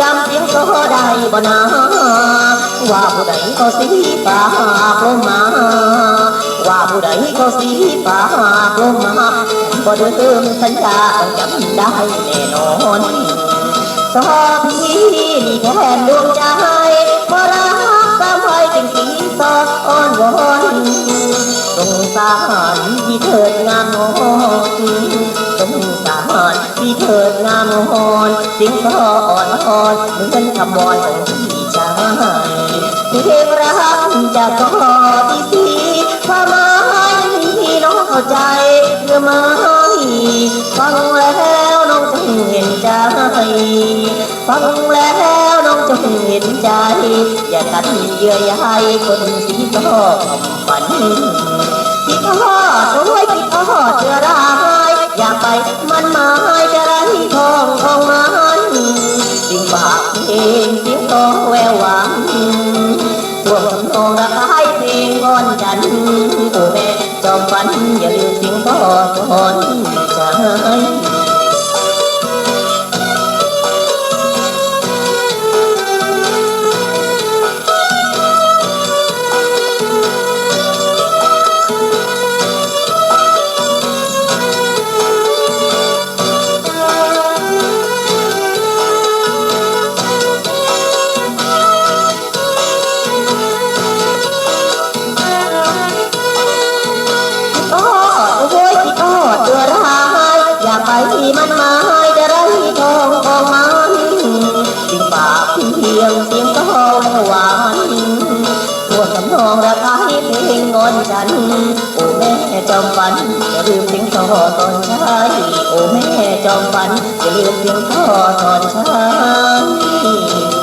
จำเสียงก็ได้บ่นาว่าผู้ใดก็สีปากลมาว่าผู้ใดก็สีปากลมาบ่เดิมสัญญาต้องจำได้แน่นอนสอบพี่นี่แทนดวงใจบ่รักสามไว้จึงสีสอดอ้อนวอนสงสารที่เถิดงามงอน สงสารที่เถิดงามงอนสิงก็อ่อนอ่อนเหมือนคำวอนของพี่ชายเพลงรักจะก็ที่สีความหมายนี้น้องเข้าใจหรือไม่ฟังแล้วน้องจงเห็นใจฟังแล้วน้องจงเห็นใจ อย่าตัดเยื่อใยคนสีทองฝัน ฝันอย่าลืมสียงพ่อก่อนใจ หวานส่วกสำนองระคายเพลงงอนฉัน โอ้แม่จอมฝันอย่าลืมเพียงทอตอนเช้าโอ้แม่จอมฝันอย่าลืมเพียงทอตอนเช้า